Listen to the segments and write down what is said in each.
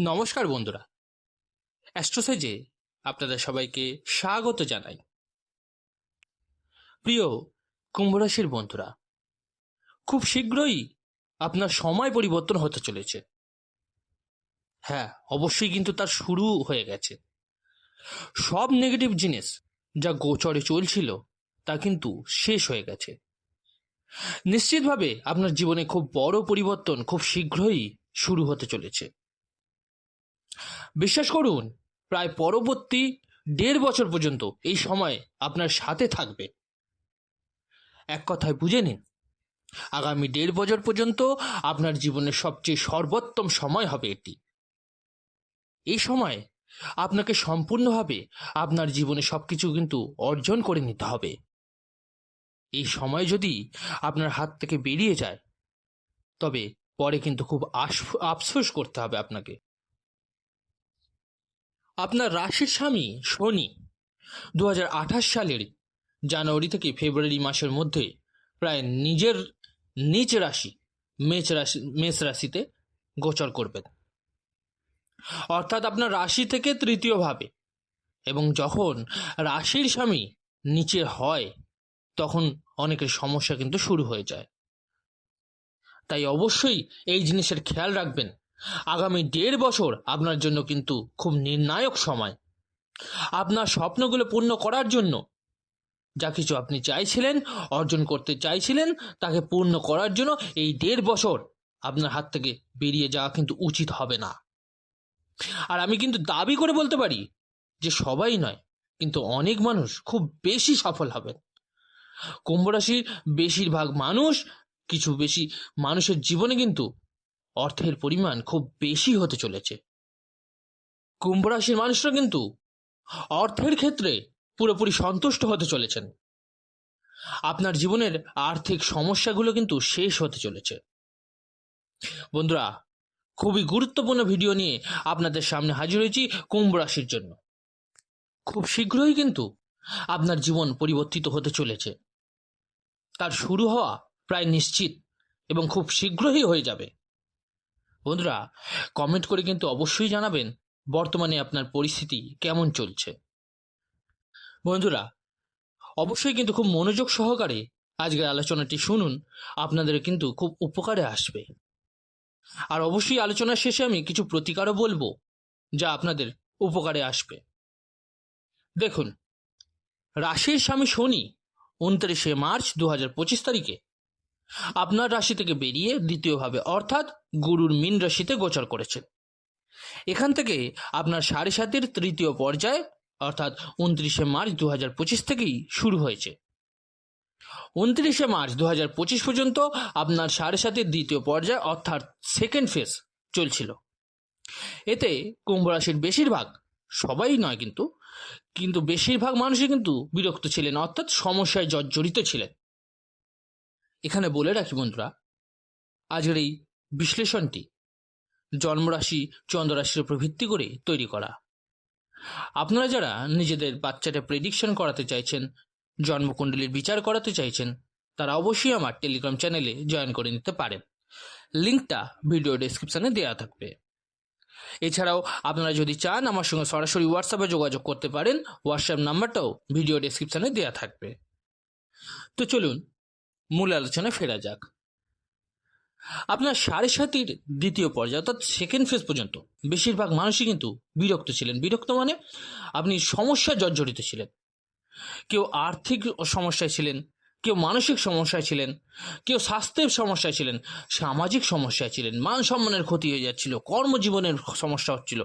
নমস্কার বন্ধুরা। অ্যাস্ট্রোসাইজে আপনাদের সবাইকে স্বাগত জানাই। প্রিয় কুম্ভরাশির বন্ধুরা, খুব শীঘ্রই আপনার সময় পরিবর্তন হতে চলেছে। হ্যাঁ অবশ্যই কিন্তু তার শুরু হয়ে গেছে। সব নেগেটিভ জিনিস যা গোচরে চলছিল, তা কিন্তু শেষ হয়ে গেছে। নিশ্চিতভাবে আপনার জীবনে খুব বড় পরিবর্তন খুব শীঘ্রই শুরু হতে চলেছে। বিশ্বাস করুন, প্রায় পরবর্তী দেড় বছর পর্যন্ত এই সময় আপনার সাথে থাকবে। এক কথায় বুঝে নিন, আগামী দেড় বছর পর্যন্ত আপনার জীবনের সবচেয়ে সর্বোত্তম সময় হবে এটি। এই সময় আপনাকে সম্পূর্ণভাবে আপনার জীবনে সবকিছু কিন্তু অর্জন করে নিতে হবে। এই সময় যদি আপনার হাত থেকে বেরিয়ে যায়, তবে পরে কিন্তু খুব আফসোস করতে হবে আপনাকে। আপনার রাশির স্বামী শনি। দু হাজার আঠাশ সালের জানুয়ারি থেকে ফেব্রুয়ারি মাসের মধ্যে প্রায় নিজের নিচ রাশি, মেষ রাশি, মেষ রাশিতে গোচর করবেন। অর্থাৎ আপনার রাশি থেকে তৃতীয় ভাবে এবং যখন রাশির স্বামী নিচে হয়, তখন অনেকের সমস্যা কিন্তু শুরু হয়ে যায়। তাই অবশ্যই এই জিনিসের খেয়াল রাখবেন আগামী দেড় বছর আপনার জন্য কিন্তু খুব নির্ণায়ক সময়। আপনার স্বপ্নগুলো পূর্ণ করার জন্য যা কিছু আপনি চাইছিলেন, অর্জন করতে চাইছিলেন, তাকে পূর্ণ করার জন্য এই দেড় বছর আপনার হাত থেকে বেরিয়ে যাওয়া কিন্তু উচিত হবে না। আর আমি কিন্তু দাবি করে বলতে পারি যে সবাই নয়, কিন্তু অনেক মানুষ খুব বেশি সফল হবেন। কুম্ভ রাশির বেশিরভাগ মানুষ, কিছু বেশি মানুষের জীবনে কিন্তু অর্থের পরিমাণ খুব বেশি হতে চলেছে। কুম্ভ রাশির মানুষরা কিন্তু অর্থের ক্ষেত্রে পুরোপুরি সন্তুষ্ট হতে চলেছেন। আপনার জীবনের আর্থিক সমস্যাগুলো কিন্তু শেষ হতে চলেছে। বন্ধুরা, খুবই গুরুত্বপূর্ণ ভিডিও নিয়ে আপনাদের সামনে হাজির হয়েছি কুম্ভ রাশির জন্য। খুব শীঘ্রই কিন্তু আপনার জীবন পরিবর্তিত হতে চলেছে। তার শুরু হওয়া প্রায় নিশ্চিত এবং খুব শীঘ্রই হয়ে যাবে। বন্ধুরা কমেন্ট করে কিন্তু অবশ্যই জানাবেন বর্তমানে আপনার পরিস্থিতি কেমন চলছে। বন্ধুরা, অবশ্যই কিন্তু খুব মনোযোগ সহকারে আজকের আলোচনাটি শুনুন, আপনাদের কিন্তু খুব উপকারে আসবে। আর অবশ্যই আলোচনার শেষে আমি কিছু প্রতিকারও বলব, যা আপনাদের উপকারে আসবে। দেখুন, রাশির স্বামী শনি, উনত্রিশে মার্চ দু হাজার পঁচিশ তারিখে আপনার রাশি থেকে বেরিয়ে দ্বিতীয়ভাবে, অর্থাৎ গুরুর মিন রাশিতে গোচর করেছেন। এখান থেকে আপনার সাড়ে সাতের তৃতীয় পর্যায়, অর্থাৎ উনত্রিশে মার্চ দু হাজার পঁচিশ থেকেই শুরু হয়েছে। উনত্রিশে মার্চ দু হাজার পঁচিশ পর্যন্ত আপনার সাড়ে সাতের দ্বিতীয় পর্যায়, অর্থাৎ সেকেন্ড ফেজ চলছিল। এতে কুম্ভ রাশির বেশিরভাগ, সবাই নয় কিন্তু কিন্তু বেশিরভাগ মানুষই কিন্তু বিরক্ত ছিলেন, অর্থাৎ সমস্যায় জর্জরিত ছিলেন। এখানে বলে রাখি বন্ধুরা, আজকের এই বিশ্লেষণটি জন্মরাশি, চন্দ্ররাশির উপর ভিত্তি করে তৈরি করা। আপনারা যারা নিজেদের বাচ্চাটা প্রেডিকশন করাতে চাইছেন, জন্মকুণ্ডলীর বিচার করাতে চাইছেন, তারা অবশ্যই আমার টেলিগ্রাম চ্যানেলে জয়েন করে নিতে পারেন। লিঙ্কটা ভিডিও ডেসক্রিপশনে দেওয়া থাকবে। এছাড়াও আপনারা যদি চান আমার সঙ্গে সরাসরি হোয়াটসঅ্যাপে যোগাযোগ করতে পারেন হোয়াটসঅ্যাপ নাম্বারটাও ভিডিও ডেসক্রিপশনে দেওয়া থাকবে। তো চলুন মূল আলোচনায় ফেরা যাক। আপনার সাড়ে সাতির দ্বিতীয় পর্যায়ে, অর্থাৎ সেকেন্ড ফেজ পর্যন্ত, বেশিরভাগ মানুষই কিন্তু বিরক্ত ছিলেন। বিরক্ত মানে আপনি সমস্যা জর্জরিত ছিলেন। কেউ আর্থিক সমস্যায় ছিলেন, কেউ মানসিক সমস্যায় ছিলেন, কেউ স্বাস্থ্যের সমস্যায় ছিলেন, সামাজিক সমস্যায় ছিলেন, মান সম্মানের ক্ষতি হয়ে যাচ্ছিল, কর্মজীবনের সমস্যা হচ্ছিল,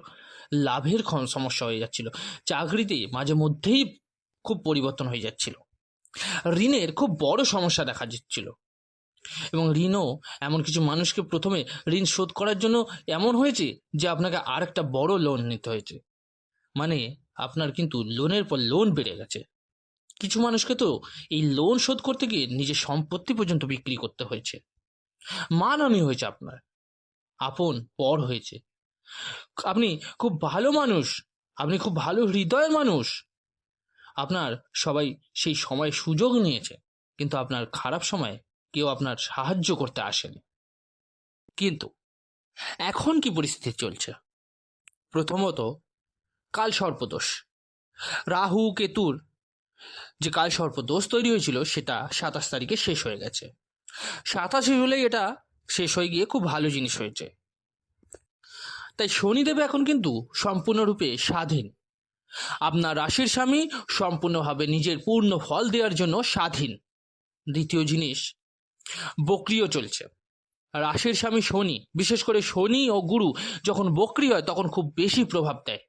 লাভের সমস্যা হয়ে যাচ্ছিল, চাকরিতে মাঝে মধ্যেই খুব পরিবর্তন হয়ে যাচ্ছিল। ঋণের খুব বড় সমস্যা দেখা দিচ্ছিল। এবং ঋণও এমন কিছু মানুষকে প্রথমে ঋণ শোধ করার জন্য এমন হয়েছে যে আপনাকে আরেকটা বড় লোন নিতে হয়েছে। মানে আপনার কিন্তু লোনের পর লোন বেড়ে গেছে। কিছু মানুষকে তো এই লোন শোধ করতে গিয়ে নিজের সম্পত্তি পর্যন্ত বিক্রি করতে হয়েছে। মানহানি হয়েছে আপনার। আপন, পর হয়েছে। আপনি খুব ভালো মানুষ। আপনি খুব ভালো হৃদয়ের মানুষ। আপনার সবাই সেই সময় সুযোগ নিয়েছে, কিন্তু আপনার খারাপ সময়ে কেউ আপনার সাহায্য করতে আসেনি। কিন্তু এখন কি পরিস্থিতি চলছে? প্রথমত, কাল সর্পদোষ। রাহু, কেতুর যে কাল সর্পদোষ তৈরি হয়েছিল, সেটা সাতাশ তারিখে শেষ হয়ে গেছে। সাতাশে জুলাই এটা শেষ হয়ে গিয়ে খুব ভালো জিনিস হয়েছে। তাই শনিদেব এখন কিন্তু সম্পূর্ণরূপে স্বাধীন। আপনার রাশির স্বামী সম্পূর্ণভাবে নিজের পূর্ণ ফল দেওয়ার জন্য স্বাধীন। দ্বিতীয় জিনিস, বক্রিয় চলছে। রাশির স্বামী শনি, বিশেষ করে শনি ও গুরু যখন বক্রি হয় তখন খুব বেশি প্রভাব দেয়।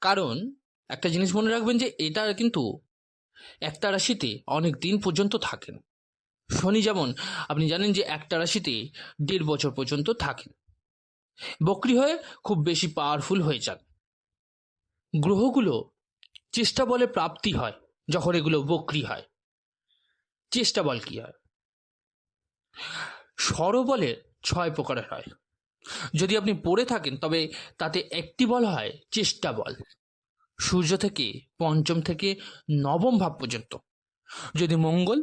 কারণ, একটা জিনিস মনে রাখবেন যে এটা কিন্তু একটা রাশিতে অনেক দিন পর্যন্ত থাকেন। শনি যেমন, আপনি জানেন যে একটা রাশিতে দেড় বছর পর্যন্ত থাকেন। বক্রি হয়ে খুব বেশি পাওয়ারফুল হয়ে যান। গ্রহগুলো চেষ্টা বলে প্রাপ্তি হয়, যখন এগুলো বক্রি হয়। চেষ্টা বল কি হয়? স্বরবলের ছয় প্রকারের হয়। যদি আপনি পড়ে থাকেন, তবে তাতে একটি বল হয়, চেষ্টা বল। সূর্য থেকে পঞ্চম থেকে নবম ভাব পর্যন্ত। যদি মঙ্গল,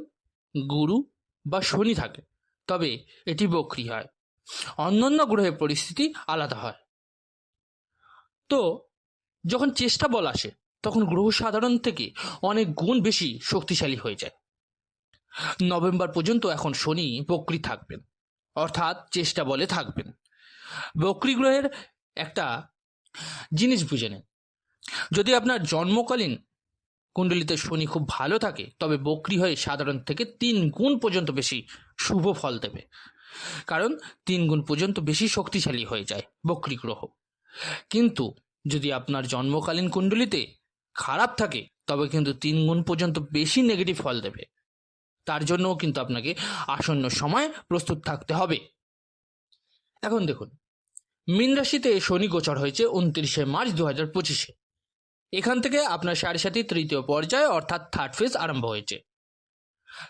গুরু বা শনি থাকে, তবে এটি বক্রি হয়। অন্যান্য গ্রহের পরিস্থিতি আলাদা হয়। তো যখন চেষ্টা বল আসে, তখন গ্রহ সাধারণ থেকে অনেক গুণ বেশি শক্তিশালী হয়ে যায়। নভেম্বর পর্যন্ত এখন শনি বক্রি থাকবেন, অর্থাৎ চেষ্টা বলে থাকবেন। বক্রি গ্রহের একটা জিনিস বুঝে নেন। যদি আপনার জন্মকালীন কুণ্ডলিতে শনি খুব ভালো থাকে, তবে বক্রি হয়ে সাধারণ থেকে তিন গুণ পর্যন্ত বেশি শুভ ফল দেবে। কারণ তিন গুণ পর্যন্ত বেশি শক্তিশালী হয়ে যায় বক্রি গ্রহ। কিন্তু যদি আপনার জন্মকালীন কুণ্ডলিতে খারাপ থাকে, তবে কিন্তু তিন গুণ পর্যন্ত বেশি নেগেটিভ ফল দেবে। তার জন্যও কিন্তু আপনাকে আসন্ন সময় প্রস্তুত থাকতে হবে। এখন দেখুন, মীন রাশিতে শনি গোচর হয়েছে উনত্রিশে মার্চ দু হাজার পঁচিশে। এখান থেকে আপনার সাড়ে সাথে তৃতীয় পর্যায়ে অর্থাৎ থার্ড ফেজ আরম্ভ হয়েছে।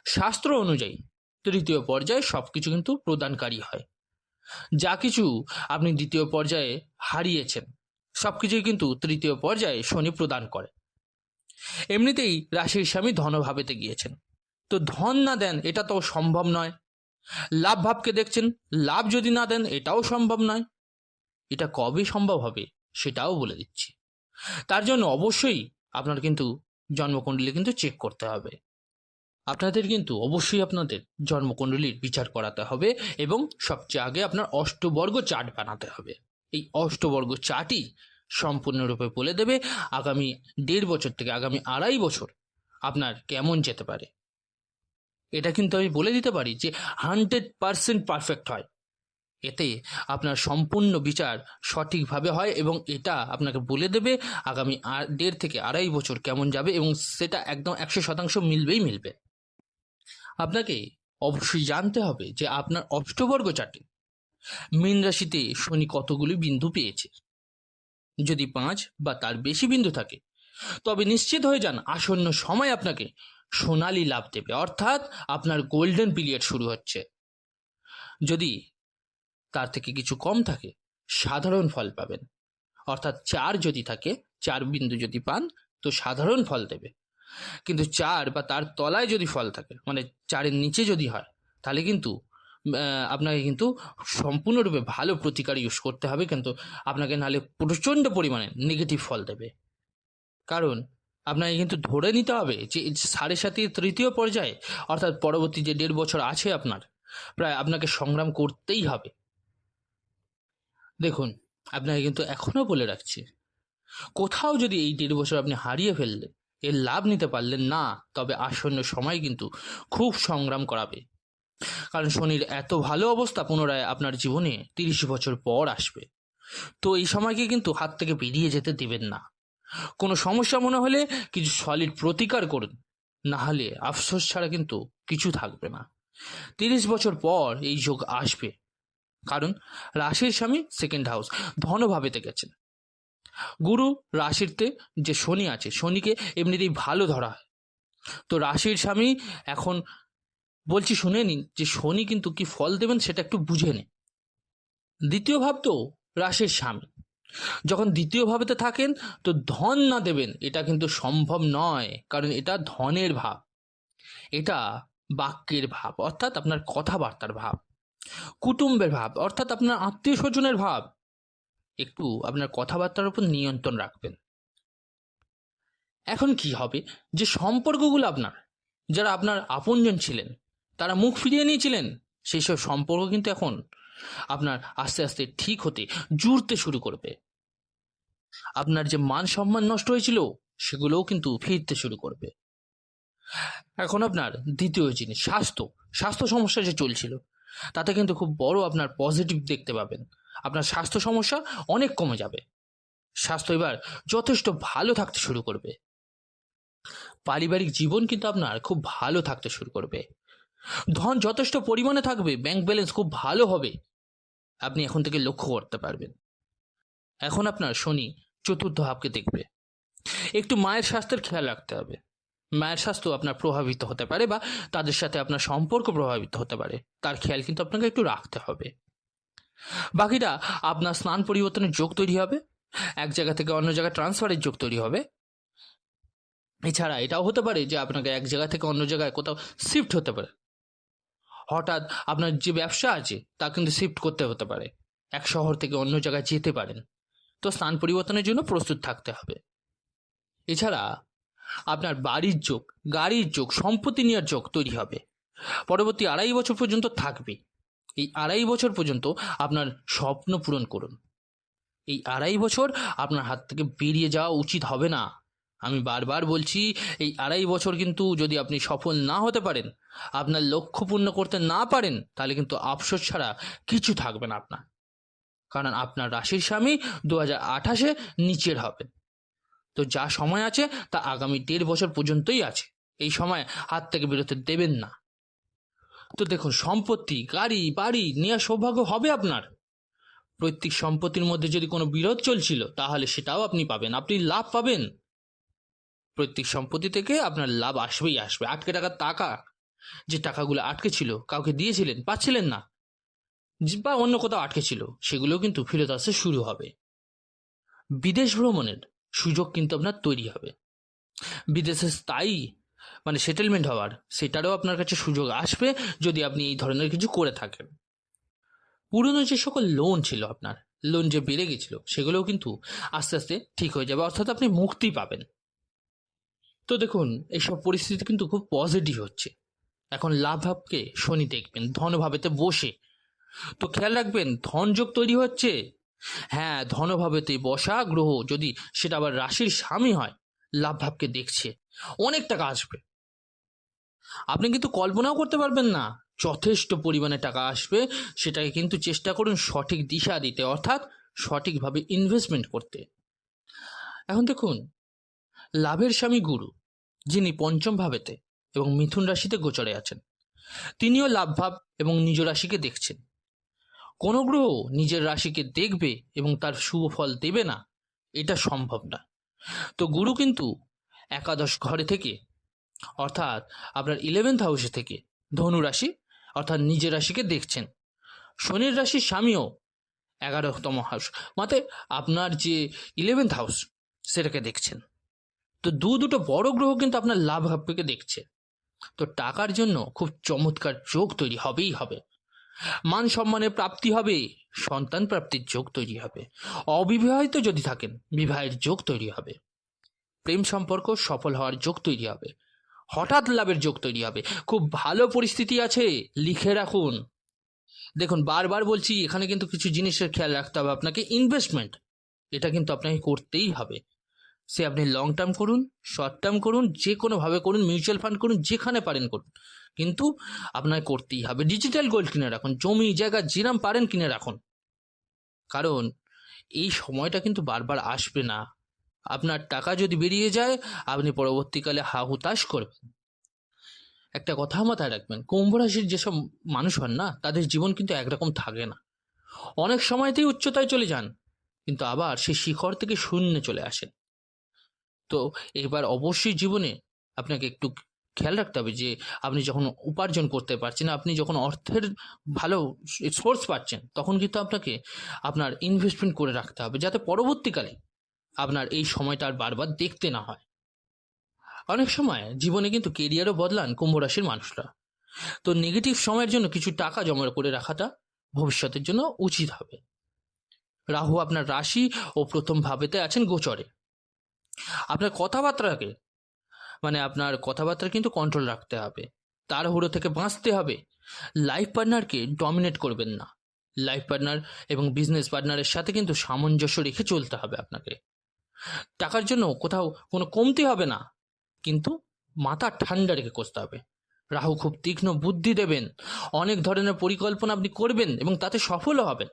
শাস্ত্র অনুযায়ী তৃতীয় পর্যায়ে সব কিছু কিন্তু প্রদানকারী হয়। যা কিছু আপনি দ্বিতীয় পর্যায়ে হারিয়েছেন সব কিছুই কিন্তু তৃতীয় পর্যায়ে শনি প্রদান করে। এমনিতেই রাশির স্বামী ধনভাবেতে গিয়েছেন। তো ধন না দেন, এটা তো সম্ভব নয়। লাভ ভাবকে দেখছেন, লাভ যদি না দেন, এটাও সম্ভব নয়। এটা কবে সম্ভব হবে, সেটাও বলে দিচ্ছি। তার জন্য অবশ্যই আপনার কিন্তু জন্মকুণ্ডলী কিন্তু চেক করতে হবে। আপনাদের কিন্তু অবশ্যই আপনাদের জন্মকুণ্ডলীর বিচার করাতে হবে এবং সবচেয়ে আগে আপনার অষ্টবর্গ চার্ট বানাতে হবে। এই অষ্টবর্গ চার্টই সম্পূর্ণরূপে বলে দেবে আগামী দেড় বছর থেকে আগামী আড়াই বছর আপনার কেমন যেতে পারে। এটা কিন্তু আমি বলে দিতে পারি যে হান্ড্রেড পারসেন্ট পারফেক্ট হয়। এতে আপনার সম্পূর্ণ বিচার সঠিকভাবে হয় এবং এটা আপনাকে বলে দেবে আগামী আ- দেড় থেকে আড়াই বছর কেমন যাবে এবং সেটা একদম একশো শতাংশ মিলবেই মিলবে। আপনাকে অবশ্যই জানতে হবে যে আপনার অষ্টবর্গ চার্টে মীন রাশিতে শনি কতগুলি বিন্দু পেয়েছে? যদি পাঁচ বা তার বেশি বিন্দু থাকে, তবে নিশ্চিত হয়ে যান আসন্ন সময় আপনাকে সোনালি লাভ দেবে, অর্থাৎ আপনার গোল্ডেন পিরিয়ড শুরু হচ্ছে। যদি তার থেকে কিছু কম থাকে, সাধারণ ফল পাবেন। অর্থাৎ চার যদি থাকে, চার বিন্দু যদি পান, তো সাধারণ ফল দেবে। কিন্তু চার বা তার তলায় যদি ফল থাকে মানে চারের নিচে যদি হয়, তাহলে কিন্তু আপনাকে কিন্তু সম্পূর্ণরূপে ভালো প্রতিকার ইউজ করতে হবে, কিন্তু আপনাকে নাহলে প্রচণ্ড পরিমাণে নেগেটিভ ফল দেবে। কারণ আপনাকে কিন্তু ধরে নিতে হবে যে সাড়ে সাথে তৃতীয় পর্যায়ে, অর্থাৎ পরবর্তী যে দেড় বছর আছে আপনার, প্রায় আপনাকে সংগ্রাম করতেই হবে। দেখুন, আপনাকে কিন্তু এখনও বলে রাখছি, কোথাও যদি এই দেড় বছর আপনি হারিয়ে ফেললে, এর লাভ নিতে পারলেন না, তবে আসন্ন সময় কিন্তু খুব সংগ্রাম করাবে। কারণ শনির এত ভালো অবস্থা পুনরায় আপনার জীবনে তিরিশ বছর পর আসবে। তো এই সময়কে কিন্তু হাত থেকে বেরিয়ে যেতে দেবেন না। কোনো সমস্যা মনে হলে কিছু সলিড প্রতিকার করুন। না হলে আফসোস ছাড়া কিন্তু কিছু থাকবে না। তিরিশ বছর পর এই যোগ আসবে। কারণ রাশির স্বামী সেকেন্ড হাউস ধনভাবেতে গেছেন। গুরু রাশিরতে যে শনি আছে, শনিকে এমনিতেই ভালো ধরা হয়। তো রাশির স্বামী এখন বলছি শুনে নিন যে শনি কিন্তু কি ফল দেবেন সেটা একটু বুঝে নিন। দ্বিতীয় ভাব তো রাশির স্বামী। যখন দ্বিতীয় ভাবেতে থাকেন, তো ধন না দেবেন, এটা কিন্তু সম্ভব নয়, কারণ এটা ধনের ভাব। এটা বাক্যের ভাব, অর্থাৎ আপনার কথাবার্তার ভাব। কুটুম্বের ভাব, অর্থাৎ আপনার আত্মীয় স্বজনের ভাব। একটু আপনার কথাবার্তার উপর নিয়ন্ত্রণ রাখবেন। এখন কি হবে? যে সম্পর্কগুলো আপনার, যারা আপনার আপনজন ছিলেন তারা মুখ ফিরিয়ে নিয়েছিলেন। সেই সব সম্পর্ক কিন্তু এখন আপনার আস্তে আস্তে ঠিক হতে, জুড়তে শুরু করবে। আপনার যে মান সম্মান নষ্ট হয়েছিল, সেগুলোও কিন্তু ফিরতে শুরু করবে। এখন আপনার দ্বিতীয় জিনিস, স্বাস্থ্য। স্বাস্থ্য সমস্যা যে চলছিল, তাতে কিন্তু খুব বড় আপনার পজিটিভ দেখতে পাবেন। আপনার স্বাস্থ্য সমস্যা অনেক কমে যাবে। স্বাস্থ্য এবার যথেষ্ট ভালো থাকতে শুরু করবে। পারিবারিক জীবন কিন্তু আপনার খুব ভালো থাকতে শুরু করবে। ধন যথেষ্ট পরিমাণে থাকবে ব্যাংক ব্যালেন্স খুব ভালো হবে। আপনি এখন থেকে লক্ষ্য করতে পারবেন। এখন আপনার শনি চতুর্থ ভাবকে দেখবে। একটু মায়ের স্বাস্থ্যের খেয়াল রাখতে হবে। মায়ের স্বাস্থ্য আপনার প্রভাবিত হতে পারে বা তাদের সাথে আপনার সম্পর্ক প্রভাবিত হতে পারে। তার খেয়াল কিন্তু আপনাকে একটু রাখতে হবে। বাকিটা, আপনার স্নান পরিবর্তনের যোগ তৈরি হবে। এক জায়গা থেকে অন্য জায়গায় ট্রান্সফারের যোগ তৈরি হবে। এছাড়া এটাও হতে পারে যে আপনাকে এক জায়গা থেকে অন্য জায়গায় কোথাও শিফট হতে পারে। হঠাৎ আপনার যে ব্যবসা আছে, তা কিন্তু শিফট করতে হতে পারে। এক শহর থেকে অন্য জায়গায় যেতে পারেন। তো স্থান পরিবর্তনের জন্য প্রস্তুত থাকতে হবে। এছাড়া আপনার বাড়ির যোগ, গাড়ির যোগ, সম্পত্তি নেওয়ার যোগ তৈরি হবে। পরবর্তী আড়াই বছর পর্যন্ত থাকবে। এই আড়াই বছর পর্যন্ত আপনার স্বপ্ন পূরণ করুন। এই আড়াই বছর আপনার হাত থেকে বেরিয়ে যাওয়া উচিত হবে না। আমি বারবার বলছি, এই আড়াই বছর কিন্তু যদি আপনি সফল না হতে পারেন, আপনার লক্ষ্য পূর্ণ করতে না পারেন, তাহলে কিন্তু আফসোস ছাড়া কিছু থাকবে না আপনার। কারণ আপনার রাশির স্বামী দু হাজার আঠাশে নিচের হবেন তো যা সময় আছে, তা আগামী দেড় বছর পর্যন্তই আছে। এই সময় হাত থেকে বেরোতে দেবেন না। তো দেখুন, সম্পত্তি, গাড়ি, বাড়ি নেওয়ার সৌভাগ্য হবে আপনার। প্রত্যেক সম্পত্তির মধ্যে যদি কোনো বিরোধ চলছিল, তাহলে সেটাও আপনি পাবেন। আপনি লাভ পাবেন। প্রত্যেক সম্পত্তি থেকে আপনার লাভ আসবেই আসবে। আটকে টাকার টাকা, যে টাকাগুলো আটকে ছিল, কাউকে দিয়েছিলেন, পাচ্ছিলেন না, বা অন্য কোথাও আটকে ছিল, সেগুলো কিন্তু ফেরত আসতে শুরু হবে। বিদেশ ভ্রমণের সুযোগ কিন্তু আপনার তৈরি হবে। বিদেশে স্থায়ী মানে সেটেলমেন্ট হওয়ার, সেটারও আপনার কাছে সুযোগ আসবে যদি আপনি এই ধরনের কিছু করে থাকেন। পুরনো যে সকল লোন ছিল আপনার লোন যে বেড়ে গেছিল, সেগুলোও কিন্তু আস্তে আস্তে ঠিক হয়ে যাবে, অর্থাৎ আপনি মুক্তি পাবেন। তো দেখুন, এইসব পরিস্থিতি কিন্তু খুব পজিটিভ হচ্ছে। এখন লাভ ভাবকে শনি দেখবেন ধনভাবেতে বসে। তো খেয়াল রাখবেন ধনযোগ তৈরি হচ্ছে। হ্যাঁ ধনভাবেতে বসা গ্রহ যদি সেটা আবার রাশির স্বামী হয়, লাভ ভাবকে দেখছে, অনেক টাকা আসবে। আপনি কিন্তু কল্পনাও করতে পারবেন না, যথেষ্ট পরিমাণে টাকা আসবে, সেটাকে কিন্তু চেষ্টা করুন সঠিক দিশা দিতে, অর্থাৎ সঠিকভাবে ইনভেস্টমেন্ট করতে। এখন দেখুন লাভের স্বামী গুরু, যিনি পঞ্চম ভাবেতে এবং মিথুন রাশিতে গোচরে আছেন। তিনিও লাভ ভাব এবং নিজ রাশিকে দেখছেন। কোনো গ্রহ নিজের রাশিকে দেখবে এবং তার শুভ ফল দেবে না, এটা সম্ভব না। তো গুরু কিন্তু একাদশ ঘরে থেকে, অর্থাৎ আপনার ইলেভেন্থ হাউসে থেকে ধনু রাশি, অর্থাৎ নিজের রাশিকে দেখছেন। শনির রাশির স্বামীও এগারোতম হাউস মাতে আপনার যে ইলেভেন্থ হাউস সেটাকে দেখছেন। তো দু দুটো বড় গ্রহ কিন্তু আপনার লাভ ভাবকে দেখছে। তো টাকার জন্য খুব চমৎকার যোগ তৈরি হবেই হবে। মান সম্মানের প্রাপ্তি হবে, সন্তান প্রাপ্তির যোগ তৈরি হবে। অবিবাহিত যদি থাকেন, বিবাহের যোগ তৈরি হবে। প্রেম সম্পর্ক সফল হওয়ার যোগ তৈরি হবে। হঠাৎ লাভের যোগ তৈরি হবে। খুব ভালো পরিস্থিতি আছে, লিখে রাখুন। দেখুন, বারবার বলছি, এখানে কিন্তু কিছু জিনিসের খেয়াল রাখতে হবে। আপনাকে ইনভেস্টমেন্ট এটা কিন্তু আপনাকে করতেই হবে। সে আপনি লং টার্ম করুন শর্ট টার্ম করুন, যে কোনোভাবে করুন মিউচুয়াল ফান্ড করুন, যেখানে পারেন করুন। কিন্তু আপনার করতেই হবে। ডিজিটাল গোল্ড কিনে রাখুন, জমি, জায়গা, যেরাম পারেন কিনে রাখুন। কারণ এই সময়টা কিন্তু বারবার আসবে না। আপনার টাকা যদি বেরিয়ে যায়, আপনি পরবর্তীকালে হা হুতাশ করবেন। একটা কথা মাথায় রাখবেন, কুম্ভ রাশির যেসব মানুষ হন না, তাদের জীবন কিন্তু একরকম থাকে না। অনেক সময়তেই উচ্চতায় চলে যান, কিন্তু আবার সেই শিখর থেকে শূন্যে চলে আসেন। তো এবার অবশ্যই জীবনে আপনাকে একটু খেয়াল রাখতে হবে যে আপনি যখন উপার্জন করতে পারছেন, আপনি যখন অর্থের ভালো সোর্স পাচ্ছেন, তখন কিন্তু আপনাকে আপনার ইনভেস্টমেন্ট করে রাখতে হবে যাতে পরবর্তীকালে আপনার এই সময়টা আর বারবার দেখতে না হয়। অনেক সময় জীবনে কিন্তু কেরিয়ারও বদলান কুম্ভ রাশির মানুষরা। তো নেগেটিভ সময়ের জন্য কিছু টাকা জমা করে রাখাটা ভবিষ্যতের জন্য উচিত হবে। রাহু আপনার রাশি ও প্রথম ভাবেতে আছেন গোচরে। আপনার কথাবার্তাকে মানে আপনার কথাবার্তা কিন্তু কন্ট্রোল রাখতে হবে। তাড়াহুড়ো থেকে বাঁচতে হবে। লাইফ পার্টনারকে ডমিনেট করবেন না। লাইফ পার্টনার এবং বিজনেস পার্টনারের সাথে কিন্তু সামঞ্জস্য রেখে চলতে হবে আপনাকে। টাকার জন্য কোথাও কোনো কমতি হবে না। কিন্তু মাথা ঠান্ডা রেখে কষতে হবে। রাহু খুব তীক্ষ্ণ বুদ্ধি দেবেন। অনেক ধরনের পরিকল্পনা আপনি করবেন এবং তাতে সফলও হবেন।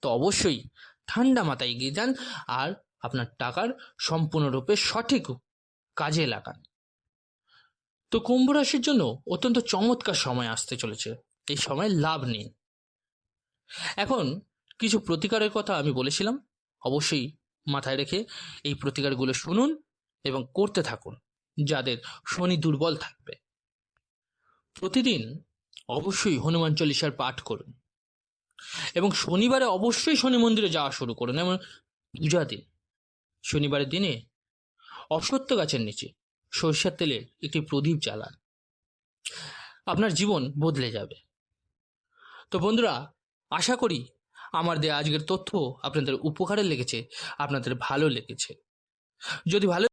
তো অবশ্যই ঠান্ডা মাথায় এগিয়ে যান আর আপনার টাকার সম্পূর্ণরূপে সঠিক কাজে লাগান। তো কুম্ভ রাশির জন্য অত্যন্ত চমৎকার সময় আসতে চলেছে। এই সময় লাভ নিন। এখন কিছু প্রতিকারের কথা আমি বলেছিলাম। অবশ্যই মাথায় রেখে এই প্রতিকারগুলো শুনুন এবং করতে থাকুন, যাদের শনি দুর্বল থাকবে। প্রতিদিন অবশ্যই হনুমান চল্লিশার পাঠ করুন এবং শনিবারে অবশ্যই শনি মন্দিরে যাওয়া শুরু করুন। এবং পূজা দিন। শনিবারের দিনে অশ্বত্থ গাছের নিচে সরিষার তেলের একটি প্রদীপ জ্বালান। আপনার জীবন বদলে যাবে। তো বন্ধুরা, আশা করি আমার দেয়া আজকের তথ্য আপনাদের উপকারে লেগেছে, আপনাদের ভালো লেগেছে। যদি ভালো